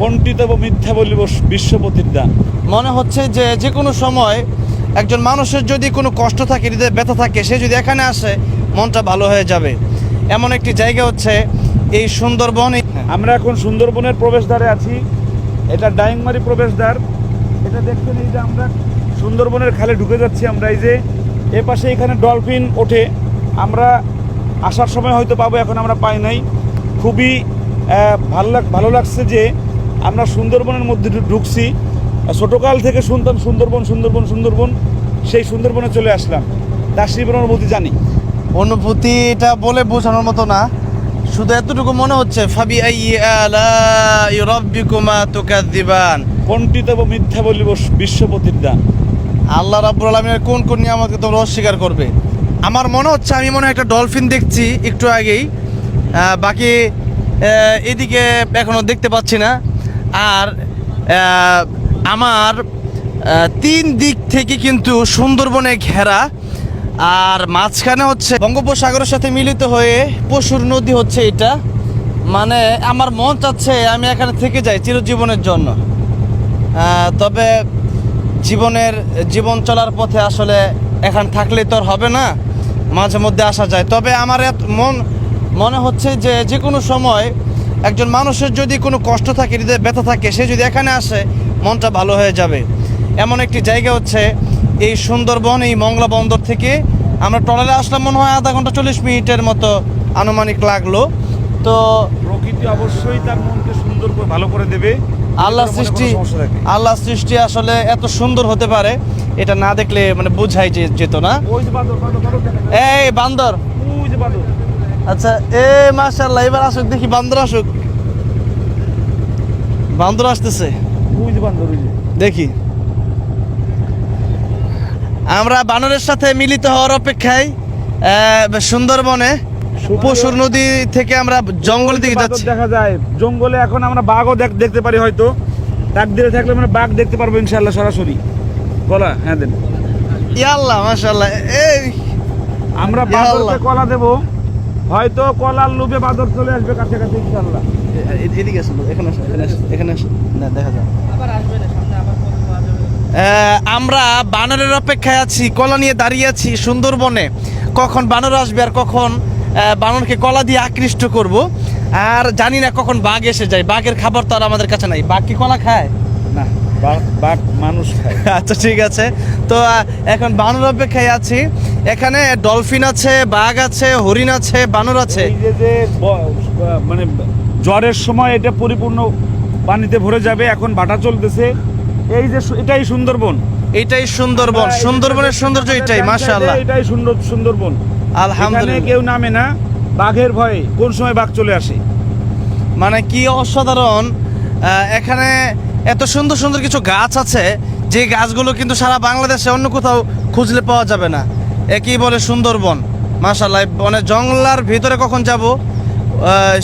কণ্ঠিত এবং মিথ্যা বলিব বিশ্ব প্রতিদান মনে হচ্ছে যে যে কোনো সময় একজন মানুষের যদি কোনো কষ্ট থাকে হৃদয় ব্যথা থাকে সে যদি এখানে আসে মনটা ভালো হয়ে যাবে। এমন একটি জায়গা হচ্ছে এই সুন্দরবন। আমরা এখন সুন্দরবনের প্রবেশদ্বারে আছি। এটা ডাইংমারি প্রবেশদ্বার। এটা দেখছেন এই যে আমরা সুন্দরবনের খালে ঢুকে যাচ্ছি আমরা। এই যে এ পাশে এখানে ডলফিন ওঠে। আমরা আসার সময় হয়তো পাবো এখন আমরা পাই নাই। খুবই ভালো লাগ ভালো লাগছে যে আমরা সুন্দরবনের মধ্যে ঢুকছি। ছোটোকাল থেকে শুনতাম সুন্দরবন সুন্দরবন সুন্দরবন সেই সুন্দরবনে চলে আসলাম। তার সেই অনুভূতি জানি। অনুভূতিটা বলে বোঝানোর মতো না। শুধু এতটুকু মনে হচ্ছে ফাবি রব্বিকুমা তুকাদ্দিবান কোনটি তব মিথ্যা বলিব বিশ্বপতির দান। আল্লাহ রাব্বুল আলামিনের কোন কোন নিয়ামতকে তোমরা অস্বীকার করবে? আমার মনে হচ্ছে আমি মনে হয় একটা ডলফিন দেখছি একটু আগেই। বাকি এদিকে এখনও দেখতে পাচ্ছি না। আর আমার তিন দিক থেকে কিন্তু সুন্দরবনে ঘেরা। আর মাঝখানে হচ্ছে বঙ্গোপসাগরের সাথে মিলিত হয়ে পশুর নদী হচ্ছে এটা। মানে আমার মন চাচ্ছে আমি এখানে থেকে যাই চিরজীবনের জন্য। তবে জীবনের, জীবন চলার পথে আসলে এখান থাকলে তো আর হবে না। মাঝে মধ্যে আসা যায়। তবে আমার এত মন মনে হচ্ছে যে যে কোনো সময় একজন মানুষের যদি কোনো কষ্ট থাকে হৃদয়ে ব্যথা থাকে সে যদি এখানে আসে মনটা ভালো হয়ে যাবে। এমন একটি জায়গা হচ্ছে এই সুন্দরবন এই মংলা বন্দর থেকে আমরা ট্রলারে আসলাম মনে হয় আধা ঘণ্টা চল্লিশ মিনিটের মতো আনুমানিক লাগল। তো প্রকৃতি অবশ্যই তার মনকে সুন্দর করে ভালো করে দেবে। আল্লাহ সৃষ্টি আল্লাহ সৃষ্টি আসলে এত সুন্দর হতে পারে। এটা না দেখলে মানে বোঝাই যে যেত না। এই বান্দর। আচ্ছা এ মাশাআল্লাহ এবার আসুক দেখি বান্দর আসুক। বান্দর আসতেছে। দেখি। আমরা বানরের সাথে মিলিত হওয়ার অপেক্ষায় আহ, সুন্দরবনে পশুর নদী থেকে আমরা জঙ্গলের দিকে যাচ্ছি। দেখা যায়। জঙ্গলে এখন আমরা বাঘও দেখতে পারি হয়তো। তাক দিয়ে থাকলে মানে বাঘ দেখতে পারব ইনশাল্লাহ সরাসরি। কলা? হ্যাঁ দেন। ইয়াল্লাহ মাশাআল্লাহ। এই আমরা ইয়া কলা দেব। হয়তো কলার লোভে বাঁদর চলে আসবে কাছে কাছে এ- এদিকে আসুন এখানে আসুন এখানে আসুন এখানে আসুন। না দেখা যায় আহ, আমরা বানরের অপেক্ষায় আছি কলা নিয়ে দাঁড়িয়ে আছি সুন্দরবনে। কখন বানর আসবে আর কখন বানরকে কলা দিয়ে আকৃষ্ট করব। আর জানি না কখন বাঘ এসে যায় বাঘের খাবার তো আর আমাদের কাছে নাই। বাঘ কি কলা খায়? বাঘ- মানুষ খায়। আচ্ছা ঠিক আছে। তো এখন বানর অপেক্ষায় আছি। এখানে ডলফিন আছে বাঘ আছে হরিণ আছে বানর আছে। এই যে যে ব- মানে জ্বরের সময় এটা পরিপূর্ণ পানিতে ভরে যাবে এখন ভাটা চলতেছে। এই যে সু- এটাই সুন্দরবন। এটাই সুন্দরবন সুন্দরবনের সৌন্দর্য এটাই মাশাআল্লাহ। এটাই সুন্দর সুন্দরবন। এখানে আলহামদুলিল্লাহ কেউ নামে না বাঘের ভয়ে কোন সময় বাঘ চলে আসে। মানে কি অসাধারণ। আহ, এখানে এত সুন্দর সুন্দর কিছু গাছ আছে যে গাছগুলো কিন্তু সারা বাংলাদেশে অন্য কোথাও খুঁজলে পাওয়া যাবে না। একই বলে সুন্দরবন। মাশাল্লাহ মানে জঙ্গলার ভিতরে কখন যাব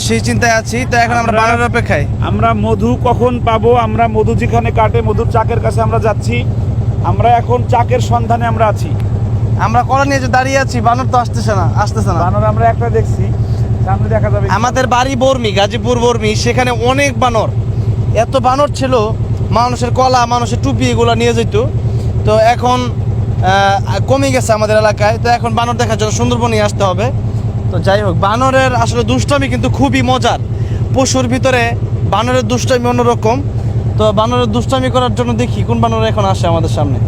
সেই চিন্তায় আছি। তো এখন আমরা বানরের অপেক্ষায়। আমরা মধু কখন পাবো? আমরা মধু যেখানে কাটে মধুর চাকের কাছে আমরা যাচ্ছি। আমরা এখন চাকের সন্ধানে আমরা আছি। আমরা কলা নিয়ে যে দাঁড়িয়ে আছি বানর তো আসতেছে না আসতেছে না। বানর আমরা একটা দেখছি সামনে দেখা যাবে আমাদের বাড়ি বর্মি গাজীপুর বর্মি সেখানে অনেক বানর। এত বানর ছিল, মানুষের কলা, মানুষের টুপি এগুলো নিয়ে যেত। তো এখন কমে গেছে আমাদের এলাকায়। তো এখন বানর দেখার জন্য সুন্দরবনে আসতে হবে। তো যাই হোক, বানরের আসলে দুষ্টামি কিন্তু খুবই মজার। পশুর ভিতরে বানরের দুষ্টামি অন্যরকম। তো বানরের দুষ্টামি করার জন্য দেখি কোন বানর এখন আসে আমাদের সামনে।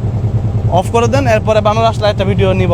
অফ করে দেন, এরপরে বানর আসলে একটা ভিডিও নিব।